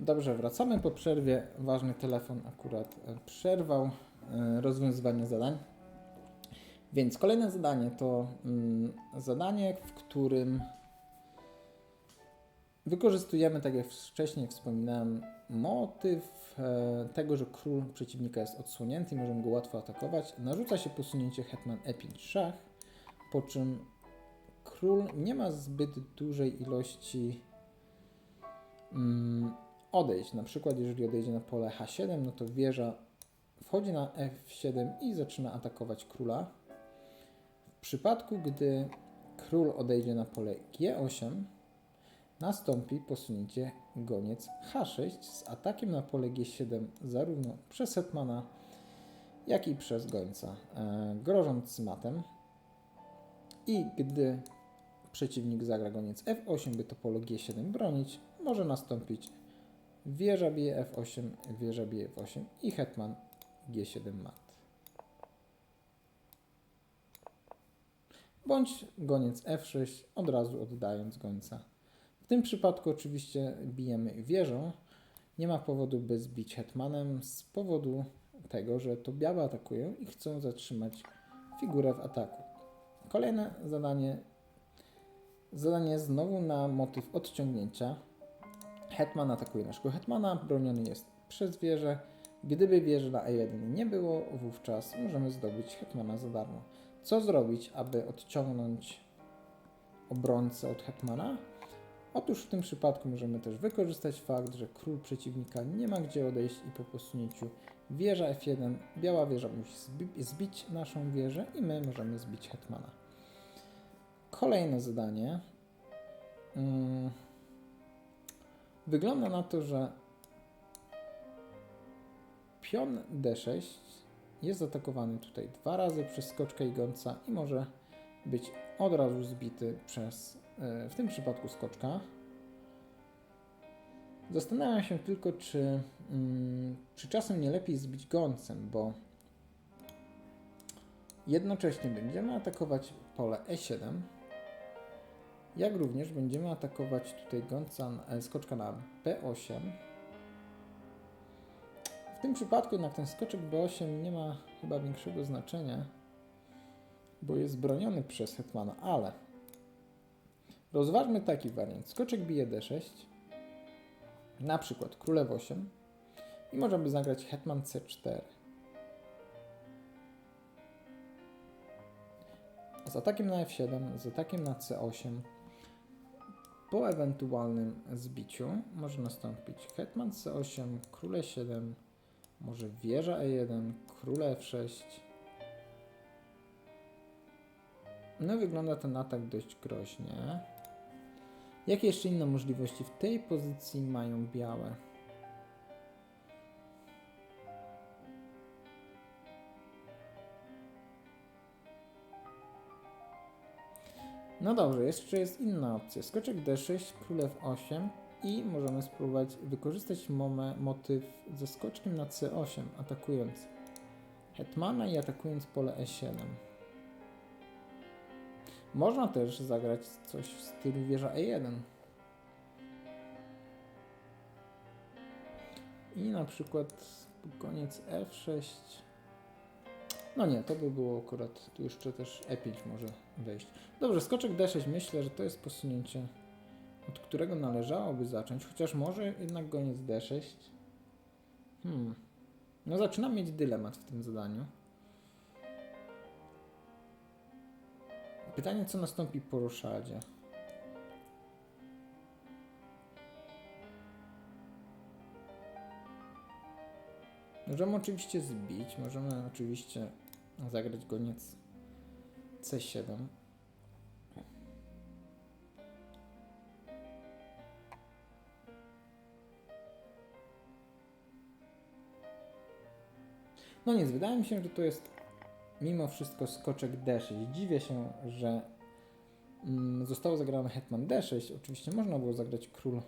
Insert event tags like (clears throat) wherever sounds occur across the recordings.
Dobrze, wracamy po przerwie. Ważny telefon akurat e, przerwał e, rozwiązywanie zadań. Więc kolejne zadanie to mm, zadanie, w którym wykorzystujemy, tak jak wcześniej wspominałem, motyw e, tego, że król przeciwnika jest odsłonięty i możemy go łatwo atakować. Narzuca się posunięcie hetman e5 szach, po czym król nie ma zbyt dużej ilości mm, odejść. Na przykład, jeżeli odejdzie na pole H7, no to wieża wchodzi na F7 i zaczyna atakować króla. W przypadku, gdy król odejdzie na pole G8, nastąpi posunięcie goniec H6 z atakiem na pole G7 zarówno przez hetmana, jak i przez gońca, e, grożąc matem. I gdy przeciwnik zagra goniec F8, by to pole G7 bronić, może nastąpić wieża bije F8, wieża bije F8 i hetman G7 mat. Bądź goniec F6, od razu oddając gońca. W tym przypadku oczywiście bijemy wieżą. Nie ma powodu, by zbić hetmanem z powodu tego, że to białe atakują i chcą zatrzymać figurę w ataku. Kolejne zadanie. Zadanie znowu na motyw odciągnięcia. Hetman atakuje naszego hetmana, broniony jest przez wieżę. Gdyby wieży na E1 nie było, wówczas możemy zdobyć hetmana za darmo. Co zrobić, aby odciągnąć obrońcę od hetmana? Otóż w tym przypadku możemy też wykorzystać fakt, że król przeciwnika nie ma gdzie odejść i po posunięciu wieża F1, biała wieża musi zbi zbić naszą wieżę i my możemy zbić hetmana. Kolejne zadanie. Hmm. Wygląda na to, że pion D6 jest zaatakowany tutaj dwa razy przez skoczkę i gońca i może być od razu zbity przez, e, w tym przypadku skoczka. Zastanawiam się tylko, czy, mm, czy czasem nie lepiej zbić gońcem, bo jednocześnie będziemy atakować pole E7, jak również będziemy atakować tutaj gońca, e, skoczka na B8. W tym przypadku jednak ten skoczek B8 nie ma chyba większego znaczenia, bo jest broniony przez hetmana, ale rozważmy taki wariant. Skoczek bije D6, na przykład król F8 i możemy zagrać hetman C4. Z atakiem na F7, z atakiem na C8 po ewentualnym zbiciu może nastąpić hetman c8, król e7, może wieża e1, król f6. No wygląda ten atak dość groźnie. Jakie jeszcze inne możliwości w tej pozycji mają białe? No dobrze, jeszcze jest inna opcja. Skoczek D6, królew 8 i możemy spróbować wykorzystać momę, motyw ze skoczkiem na C8, atakując hetmana i atakując pole E7. Można też zagrać coś w stylu wieża E1. I na przykład koniec F6 no nie, to by było akurat, tu jeszcze też E5 może wejść. Dobrze, skoczek D6 myślę, że to jest posunięcie, od którego należałoby zacząć, chociaż może jednak goniec D6. Hmm. No zaczynam mieć dylemat w tym zadaniu. Pytanie, co nastąpi po ruszadzie. Możemy oczywiście zbić, możemy oczywiście zagrać goniec C7. No nic, wydaje mi się, że to jest mimo wszystko skoczek D6. Dziwię się, że mm, zostało zagrane hetman D6. Oczywiście można było zagrać król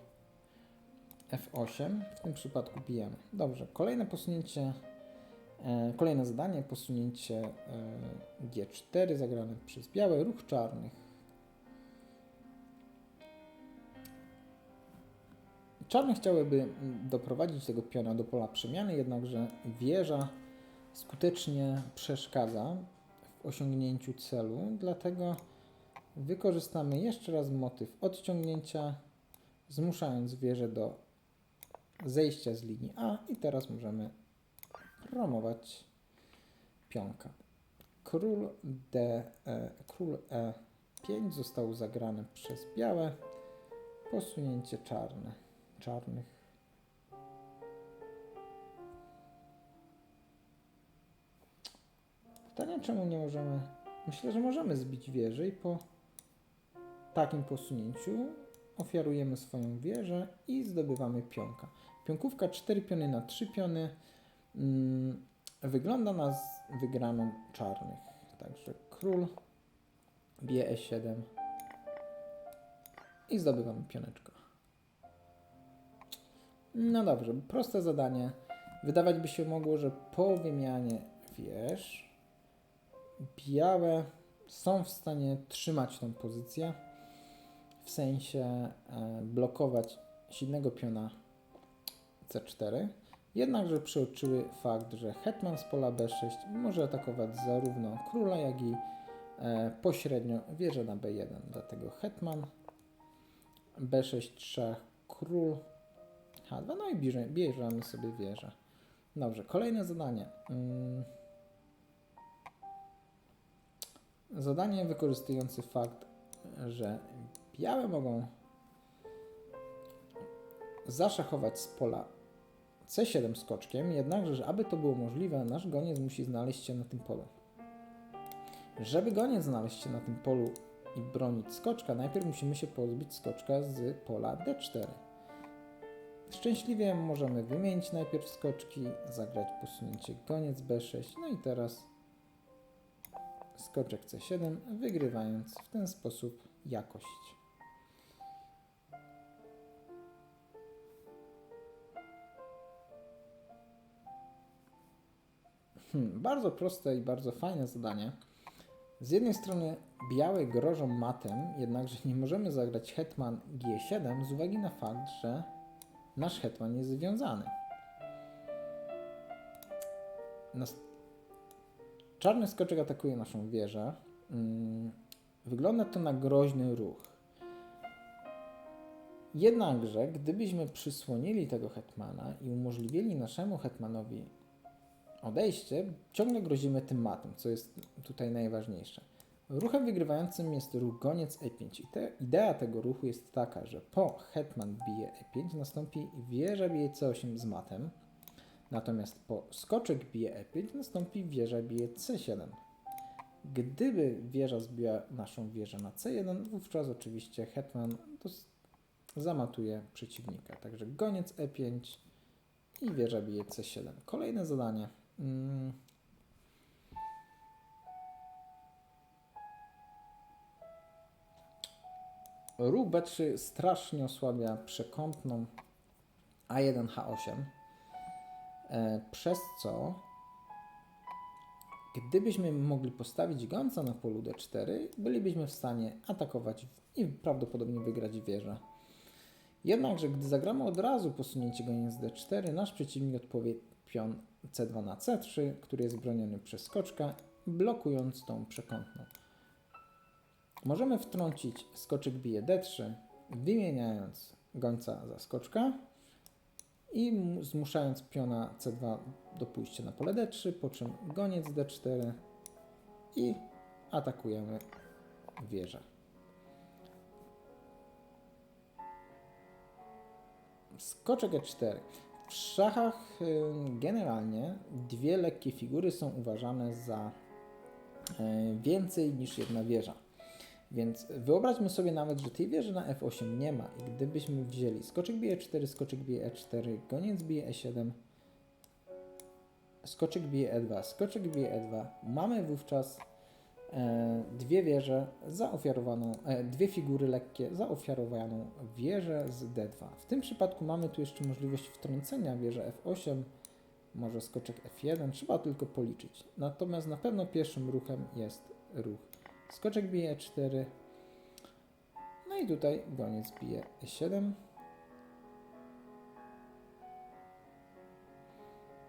F8. W tym przypadku bijemy. Dobrze, kolejne posunięcie kolejne zadanie, posunięcie e, G4 zagrane przez białe, ruch czarnych. Czarne chciałyby doprowadzić tego piona do pola przemiany, jednakże wieża skutecznie przeszkadza w osiągnięciu celu, dlatego wykorzystamy jeszcze raz motyw odciągnięcia, zmuszając wieżę do zejścia z linii A i teraz możemy promować pionka. Król D, e, król E5 został zagrany przez białe, posunięcie czarne, czarnych. Pytanie, czemu nie możemy? Myślę, że możemy zbić wieżę i po takim posunięciu ofiarujemy swoją wieżę i zdobywamy pionka. Pionkówka 4 piony na 3 piony wygląda na wygraną czarnych. Także król bije e7 i zdobywamy pioneczko. No dobrze, proste zadanie. Wydawać by się mogło, że po wymianie wież białe są w stanie trzymać tą pozycję, w sensie e, blokować silnego piona c4, jednakże przeoczyły fakt, że hetman z pola b6 może atakować zarówno króla, jak i e, pośrednio wieżę na b1. Dlatego hetman b6 trzech, król h2, no i bierze, bierzemy sobie wieżę. Dobrze, kolejne zadanie. Mm. Zadanie wykorzystujące fakt, że białe mogą zaszachować z pola c7 skoczkiem, jednakże, że aby to było możliwe, nasz goniec musi znaleźć się na tym polu. Żeby goniec znaleźć się na tym polu i bronić skoczka, najpierw musimy się pozbyć skoczka z pola d4. Szczęśliwie możemy wymienić najpierw skoczki, zagrać posunięcie goniec b6, no i teraz skoczek c7, wygrywając w ten sposób jakość. Hmm, bardzo proste i bardzo fajne zadanie. Z jednej strony białe grożą matem, jednakże nie możemy zagrać hetman g7 z uwagi na fakt, że nasz hetman jest związany. Nas... Czarny skoczek atakuje naszą wieżę. Mm, Wygląda to na groźny ruch. Jednakże, gdybyśmy przysłonili tego hetmana i umożliwili naszemu hetmanowi odejście, ciągle grozimy tym matem, co jest tutaj najważniejsze. Ruchem wygrywającym jest ruch goniec e5 i te, idea tego ruchu jest taka, że po hetman bije e5 nastąpi wieża bije c8 z matem, natomiast po skoczek bije e5 nastąpi wieża bije c7. Gdyby wieża zbiła naszą wieżę na c1, wówczas oczywiście hetman zamatuje przeciwnika. Także goniec e5 i wieża bije c7. Kolejne zadanie. Mm. B3 strasznie osłabia przekątną A1 H8, e, przez co gdybyśmy mogli postawić gońca na polu D4, bylibyśmy w stanie atakować i prawdopodobnie wygrać wieżę. Jednakże, gdy zagramy od razu posunięcie goniec D4, nasz przeciwnik odpowie pion C2 na C3, który jest broniony przez skoczka, blokując tą przekątną. Możemy wtrącić skoczek bije D3, wymieniając gońca za skoczka i mu- zmuszając piona C2 do pójścia na pole D3, po czym goniec D4 i atakujemy wieżę. Skoczek E4. W szachach y, generalnie dwie lekkie figury są uważane za y, więcej niż jedna wieża. Więc wyobraźmy sobie nawet, że tej wieży na F8 nie ma i gdybyśmy wzięli skoczek bije 4, skoczek bije E4, goniec bije E7, skoczek bije E2, skoczek bije E2, mamy wówczas E, dwie wieże zaofiarowaną, e, dwie figury lekkie zaofiarowaną wieżę z D2. W tym przypadku mamy tu jeszcze możliwość wtrącenia wieżę F8, może skoczek F1, trzeba tylko policzyć. Natomiast na pewno pierwszym ruchem jest ruch skoczek bije E4, no i tutaj goniec bije E7.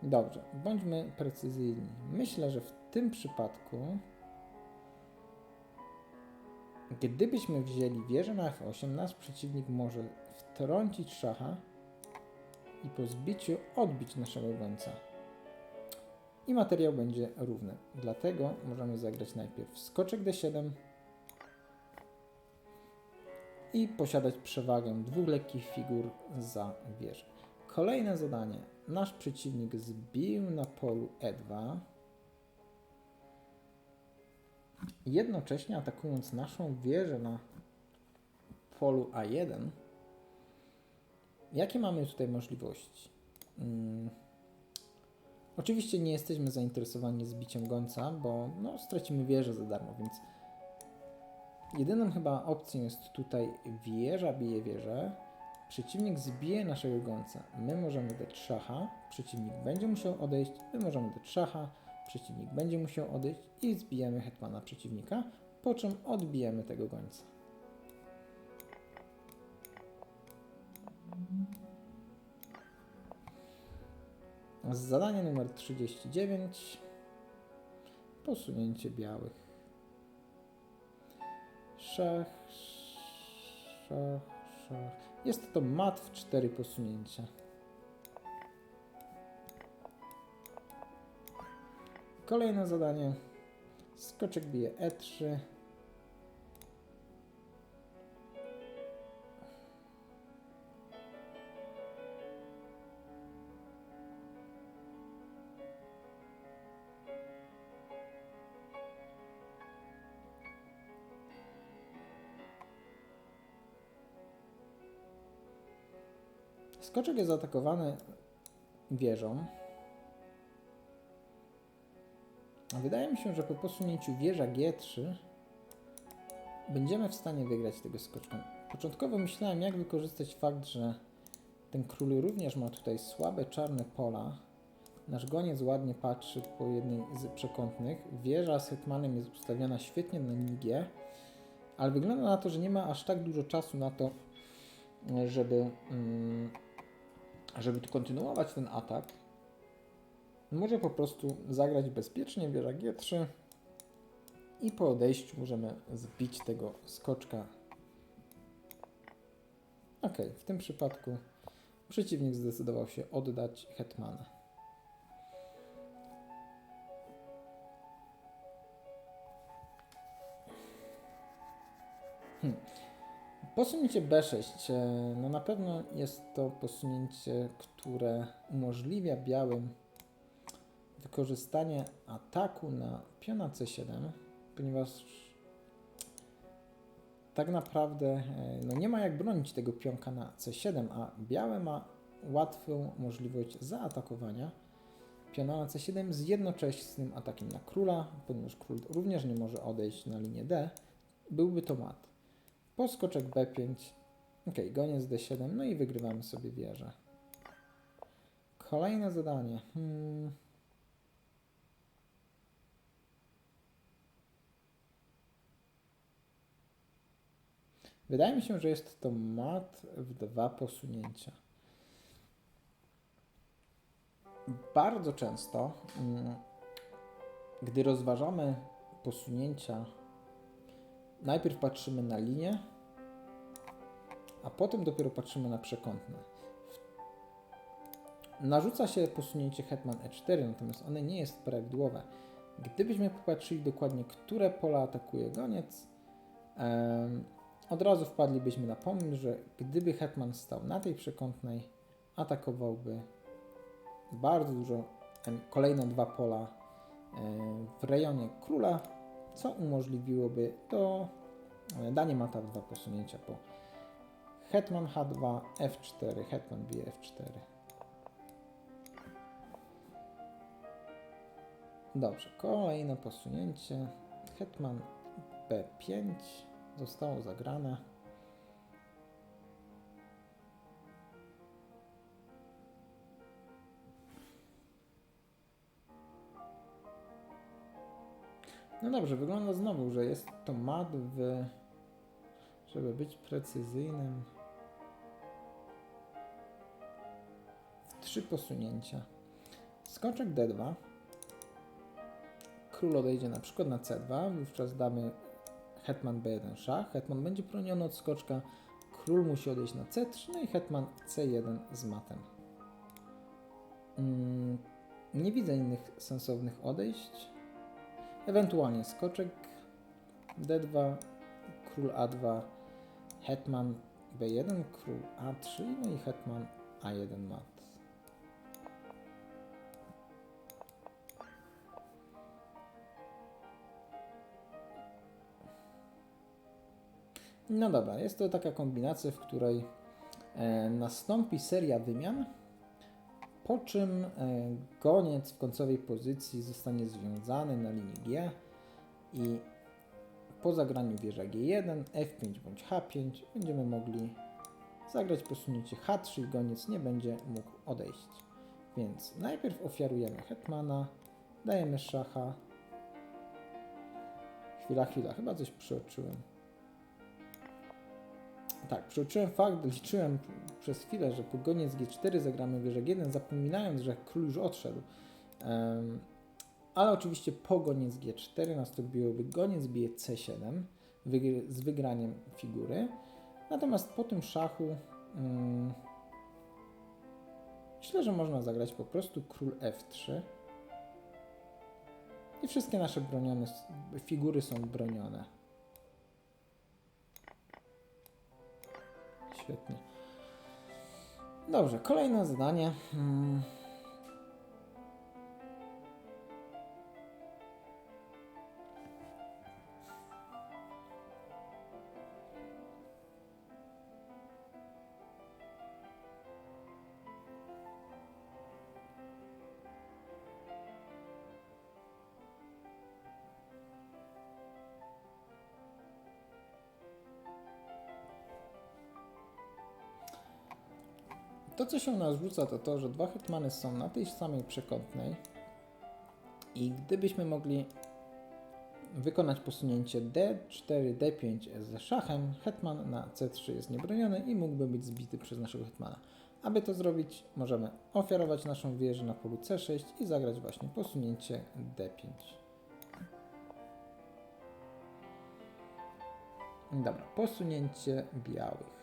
Dobrze, bądźmy precyzyjni. Myślę, że w tym przypadku gdybyśmy wzięli wieżę na F8, nasz przeciwnik może wtrącić szacha i po zbiciu odbić naszego gońca. I materiał będzie równy. Dlatego możemy zagrać najpierw skoczek D7 i posiadać przewagę dwóch lekkich figur za wieżę. Kolejne zadanie. Nasz przeciwnik zbił na polu E2, jednocześnie atakując naszą wieżę na polu A1. Jakie mamy tutaj możliwości? Hmm. Oczywiście nie jesteśmy zainteresowani zbiciem gońca, bo no, stracimy wieżę za darmo, więc jedyną chyba opcją jest tutaj wieża bije wieżę. Przeciwnik zbije naszego gońca. My możemy dać szacha, przeciwnik będzie musiał odejść, my możemy dać szacha, przeciwnik będzie musiał odejść i zbijemy hetmana przeciwnika, po czym odbijemy tego gońca. Zadanie numer 39. Posunięcie białych. Szach, szach, szach. Jest to mat w 4 posunięcia. Kolejne zadanie. Skoczek bije E3. Skoczek jest zaatakowany wieżą. Wydaje mi się, że po posunięciu wieża G3 będziemy w stanie wygrać tego skoczka. Początkowo myślałem, jak wykorzystać fakt, że ten król również ma tutaj słabe czarne pola. Nasz goniec ładnie patrzy po jednej z przekątnych. Wieża z hetmanem jest ustawiona świetnie na G, ale wygląda na to, że nie ma aż tak dużo czasu na to, żeby, mm, żeby kontynuować ten atak. Może po prostu zagrać bezpiecznie wieża G3 i po odejściu możemy zbić tego skoczka. Ok, w tym przypadku przeciwnik zdecydował się oddać hetmana. Hmm. Posunięcie B6, e, no na pewno jest to posunięcie, które umożliwia białym wykorzystanie ataku na piona C7, ponieważ tak naprawdę e, no nie ma jak bronić tego pionka na C7, a białe ma łatwą możliwość zaatakowania piona na C7 z jednoczesnym atakiem na króla, ponieważ król również nie może odejść na linię D, byłby to mat. Poskoczek B5, ok, goniec D7, no i wygrywamy sobie wieżę. Kolejne zadanie. Hmm. Wydaje mi się, że jest to mat w dwa posunięcia. Bardzo często, mm, gdy rozważamy posunięcia, najpierw patrzymy na linię, a potem dopiero patrzymy na przekątne. Narzuca się posunięcie hetman e4, natomiast one nie jest prawidłowe. Gdybyśmy popatrzyli dokładnie, które pola atakuje goniec, od razu wpadlibyśmy na pomysł, że gdyby hetman stał na tej przekątnej, atakowałby bardzo dużo, kolejne dwa pola w rejonie króla, co umożliwiłoby to e, danie mata w dwa posunięcia po hetman h2, f4, hetman bije f4. Dobrze, kolejne posunięcie, hetman b5, zostało zagrane. No dobrze, wygląda znowu, że jest to mat w, żeby być precyzyjnym, w trzy posunięcia. skoczek D2. Król odejdzie na przykład na C2, wówczas damy hetman B1 szach. Hetman będzie broniony od skoczka. Król musi odejść na C3, no i hetman C1 z matem. Mm, nie widzę innych sensownych odejść. Ewentualnie skoczek D2, król A2, hetman B1, król A3, no i hetman A1 mat. No dobra, jest to taka kombinacja, w której e, nastąpi seria wymian, po czym e, goniec w końcowej pozycji zostanie związany na linii G i po zagraniu wieża G1, F5 bądź H5 będziemy mogli zagrać posunięcie H3 i goniec nie będzie mógł odejść. Więc najpierw ofiarujemy hetmana, dajemy szacha. Chwila, chwila, chyba coś przeoczyłem. Tak, przeoczyłem fakt, liczyłem przez chwilę, że po goniec G4 zagramy wieżę G1, zapominając, że król już odszedł. Um, ale oczywiście po goniec G4 nastąpiłoby goniec bije C7 wygr z wygraniem figury. Natomiast po tym szachu um, myślę, że można zagrać po prostu król F3. I wszystkie nasze bronione figury są bronione. Świetnie. Dobrze, kolejne zadanie. Co się narzuca, to to, że dwa hetmany są na tej samej przekątnej i gdybyśmy mogli wykonać posunięcie D4, D5 z szachem, hetman na C3 jest niebroniony i mógłby być zbity przez naszego hetmana. Aby to zrobić, możemy ofiarować naszą wieżę na polu C6 i zagrać właśnie posunięcie D5. Dobra, posunięcie białych.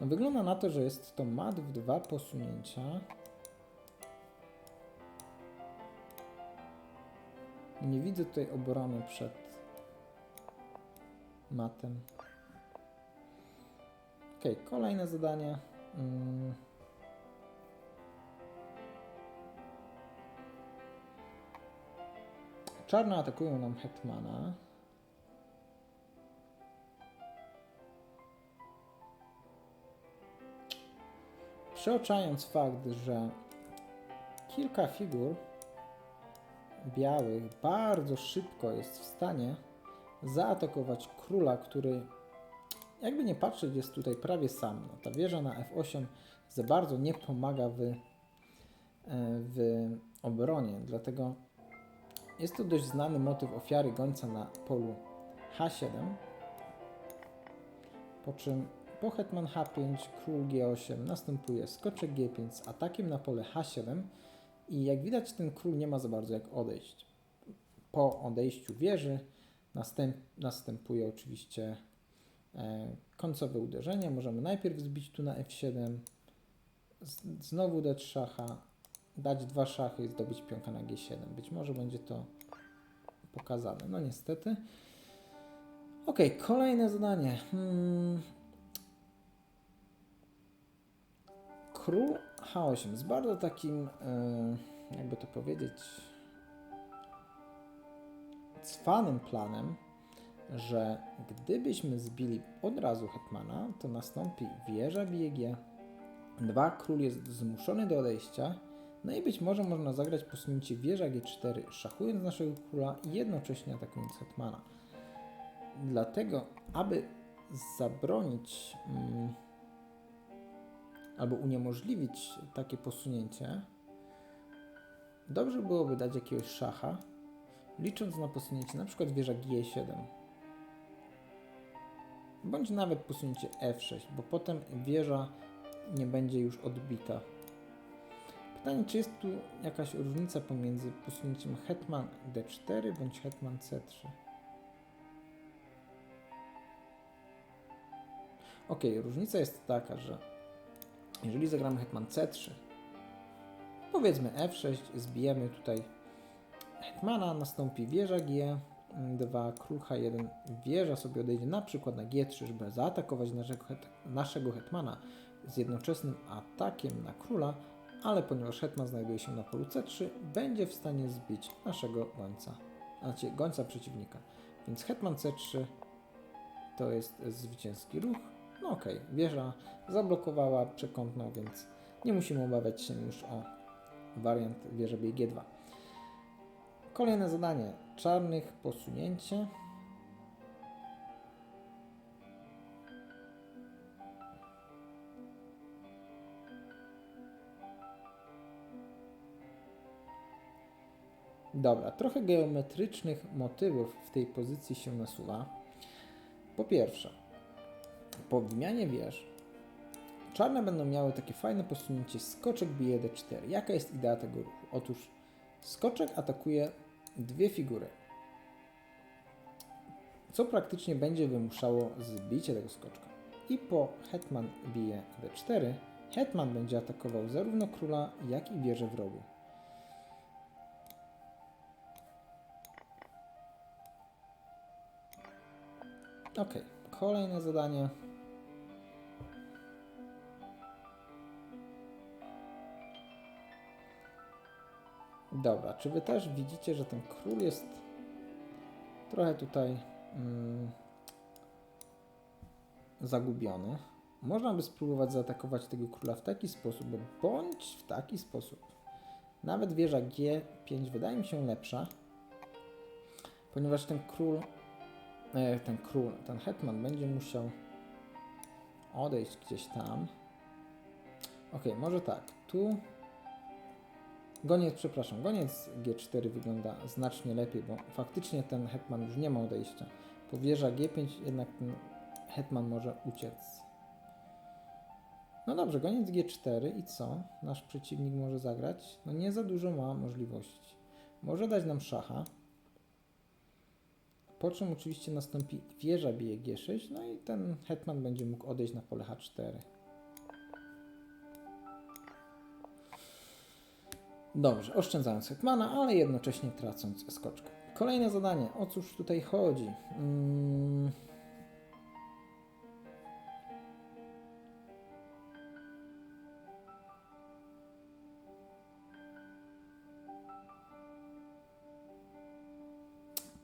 No wygląda na to, że jest to mat w dwa posunięcia. Nie widzę tutaj obrony przed matem. Ok, kolejne zadanie. Mm. Czarne atakują nam hetmana. Przeoczając fakt, że kilka figur białych bardzo szybko jest w stanie zaatakować króla, który jakby nie patrzeć jest tutaj prawie sam. No, ta wieża na F8 za bardzo nie pomaga w, e, w obronie, dlatego jest to dość znany motyw ofiary gońca na polu H7, po czym po hetman h5, król g8 następuje skoczek g5 z atakiem na pole h7 i jak widać ten król nie ma za bardzo jak odejść. Po odejściu wieży następ, następuje oczywiście e, końcowe uderzenie. Możemy najpierw zbić tu na f7, z, znowu dać szacha, dać dwa szachy i zdobyć pionka na g7. Być może będzie to pokazane. No niestety. Ok, kolejne zadanie. Hmm, Król H8 z bardzo takim, e, jakby to powiedzieć, cwanym planem, że gdybyśmy zbili od razu hetmana, to nastąpi wieża bije G, dwa król jest zmuszony do odejścia, no i być może można zagrać posunięcie wieża G4, szachując naszego króla i jednocześnie atakując hetmana. Dlatego, aby zabronić... Mm, albo uniemożliwić takie posunięcie, dobrze byłoby dać jakiegoś szacha licząc na posunięcie przykład wieża G7 bądź nawet posunięcie F6, bo potem wieża nie będzie już odbita. Pytanie, czy jest tu jakaś różnica pomiędzy posunięciem hetman D4 bądź hetman C3? Ok, różnica jest taka, że jeżeli zagramy hetman C3, powiedzmy F6, zbijemy tutaj hetmana, nastąpi wieża G2, król H1, wieża sobie odejdzie na przykład na G3, żeby zaatakować naszego, het naszego hetmana z jednoczesnym atakiem na króla, ale ponieważ hetman znajduje się na polu C3, będzie w stanie zbić naszego gońca, znaczy gońca przeciwnika. Więc hetman C3 to jest zwycięski ruch. No okej, okay. wieża zablokowała przekątną, więc nie musimy obawiać się już o wariant wieży G2. Kolejne zadanie. Czarnych posunięcie. Dobra, trochę geometrycznych motywów w tej pozycji się nasuwa. Po pierwsze, po wymianie wież czarne będą miały takie fajne posunięcie skoczek bije d4. Jaka jest idea tego ruchu? Otóż skoczek atakuje dwie figury, co praktycznie będzie wymuszało zbicie tego skoczka. I po hetman bije d4, hetman będzie atakował zarówno króla, jak i wieżę wrogu. Ok, kolejne zadanie. Dobra, czy wy też widzicie, że ten król jest trochę tutaj mm, zagubiony? Można by spróbować zaatakować tego króla w taki sposób, bądź w taki sposób. Nawet wieża G5 wydaje mi się lepsza, ponieważ ten król, e, ten król, ten hetman będzie musiał odejść gdzieś tam. Ok, może tak, tu Goniec, przepraszam, goniec G4 wygląda znacznie lepiej, bo faktycznie ten hetman już nie ma odejścia. Po wieża G5 jednak ten hetman może uciec. No dobrze, goniec G4 i co? Nasz przeciwnik może zagrać? No nie za dużo ma możliwości. Może dać nam szacha. Po czym oczywiście nastąpi wieża bije G6, no i ten hetman będzie mógł odejść na pole H4. Dobrze, oszczędzając hetmana, ale jednocześnie tracąc skoczkę. Kolejne zadanie. O cóż tutaj chodzi? Hmm.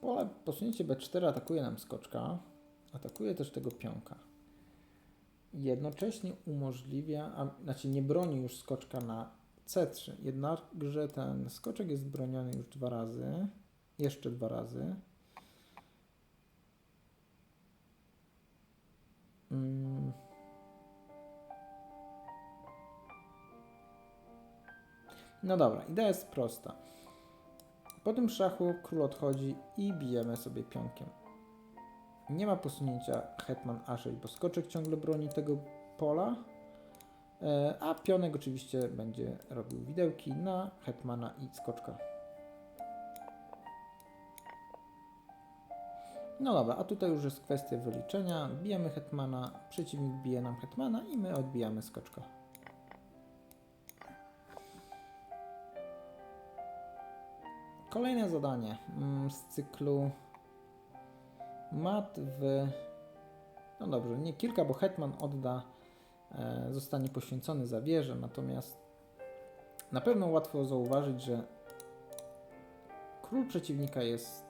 Pole posunięcie B4 atakuje nam skoczka. Atakuje też tego pionka. Jednocześnie umożliwia, a, znaczy nie broni już skoczka na C3. Jednakże ten skoczek jest broniony już dwa razy. Jeszcze dwa razy. Mm. No dobra, idea jest prosta. Po tym szachu król odchodzi i bijemy sobie pionkiem. Nie ma posunięcia hetman a6, bo skoczek ciągle broni tego pola. E, a pionek oczywiście będzie robił widełki na hetmana i skoczka. No dobra, a tutaj już jest kwestia wyliczenia. Bijemy hetmana, przeciwnik bije nam hetmana i my odbijamy skoczka. Kolejne zadanie mm, z cyklu mat w... No dobrze, nie kilka, bo hetman odda zostanie poświęcony za wieżę, natomiast na pewno łatwo zauważyć, że król przeciwnika jest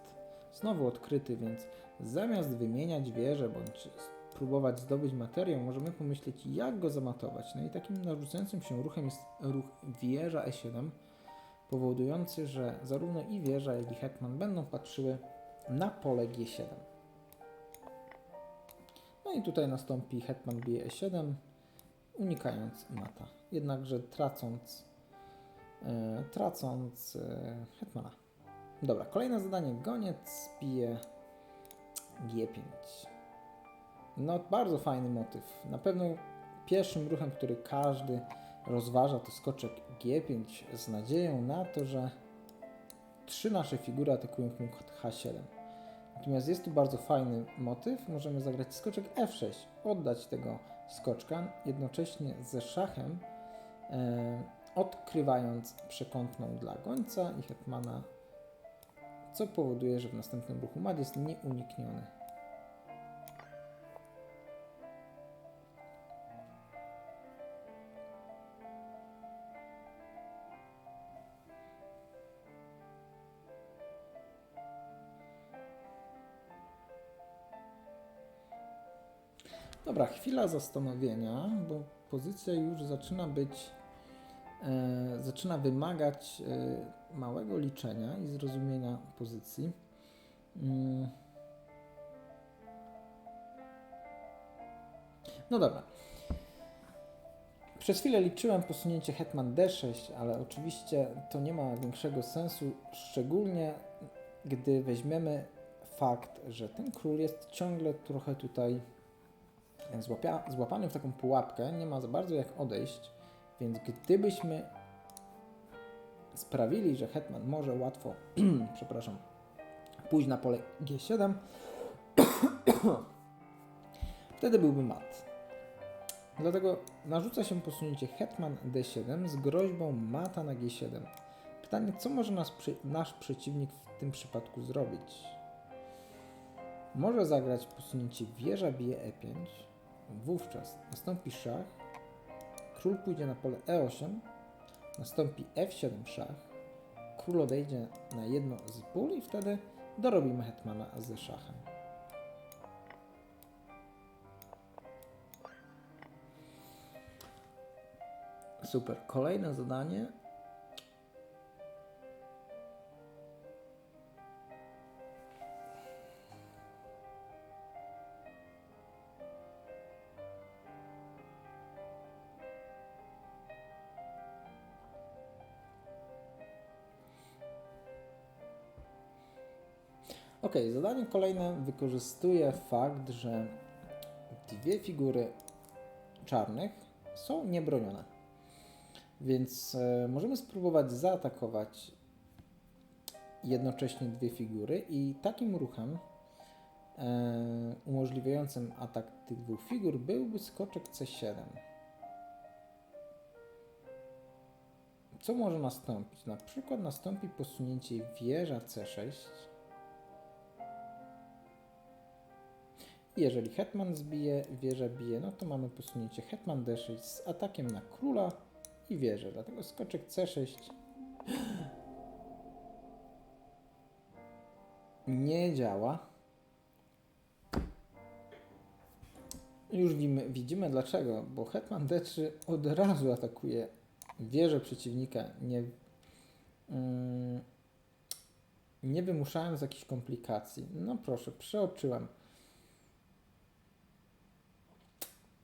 znowu odkryty, więc zamiast wymieniać wieżę bądź próbować zdobyć materiał, możemy pomyśleć, jak go zamatować. No i takim narzucającym się ruchem jest ruch wieża e7, powodujący, że zarówno i wieża, jak i hetman będą patrzyły na pole g7. No i tutaj nastąpi hetman bije e7, unikając mata. Jednakże tracąc, e, tracąc e, hetmana. Dobra, kolejne zadanie. Goniec bije G5. No, bardzo fajny motyw. Na pewno pierwszym ruchem, który każdy rozważa, to skoczek G5 z nadzieją na to, że trzy nasze figury atakują punkt H7. Natomiast jest tu bardzo fajny motyw. Możemy zagrać skoczek F6, oddać tego skoczka, jednocześnie ze szachem, e, odkrywając przekątną dla gońca i hetmana, co powoduje, że w następnym ruchu mat jest nieunikniony. Dobra, chwila zastanowienia, bo pozycja już zaczyna być, e, zaczyna wymagać e, małego liczenia i zrozumienia pozycji. Mm. No dobra. Przez chwilę liczyłem posunięcie hetman d6, ale oczywiście to nie ma większego sensu, szczególnie gdy weźmiemy fakt, że ten król jest ciągle trochę tutaj złapia, złapany w taką pułapkę, nie ma za bardzo jak odejść, więc gdybyśmy sprawili, że hetman może łatwo, (clears throat) przepraszam, pójść na pole G7, (clears throat) wtedy byłby mat. Dlatego narzuca się posunięcie hetman D7 z groźbą mata na G7. Pytanie, co może nas, nasz przeciwnik w tym przypadku zrobić? Może zagrać posunięcie wieża bije E5, Wówczas nastąpi szach, król pójdzie na pole e8, nastąpi f7 szach, król odejdzie na jedno z pól i wtedy dorobimy hetmana ze szachem. Super. Kolejne zadanie Ok, zadanie kolejne wykorzystuje fakt, że dwie figury czarnych są niebronione. Więc e, możemy spróbować zaatakować jednocześnie dwie figury i takim ruchem e, umożliwiającym atak tych dwóch figur byłby skoczek C7. Co może nastąpić? Na przykład nastąpi posunięcie wieża C6 Jeżeli hetman zbije, wieża bije, no to mamy posunięcie hetman d6 z atakiem na króla i wieżę. Dlatego skoczek c6 nie działa. Już widzimy, widzimy dlaczego, bo hetman d3 od razu atakuje wieżę przeciwnika, nie, mm, nie wymuszając jakichś komplikacji. No proszę, przeoczyłem.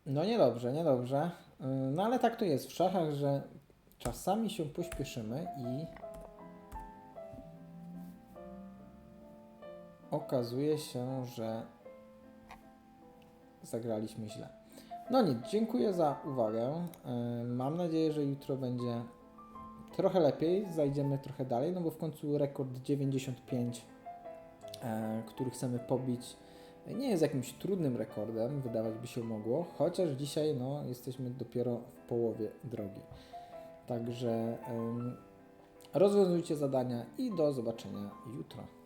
No niedobrze, niedobrze. Y, no ale tak to jest w szachach, że czasami się pośpieszymy i okazuje się, że zagraliśmy źle. No nic, dziękuję za uwagę. Y, mam nadzieję, że jutro będzie trochę lepiej, zajdziemy trochę dalej, no bo w końcu rekord 95, y, który chcemy pobić nie jest jakimś trudnym rekordem, wydawać by się mogło, chociaż dzisiaj no, jesteśmy dopiero w połowie drogi. Także rozwiązujcie zadania i do zobaczenia jutro.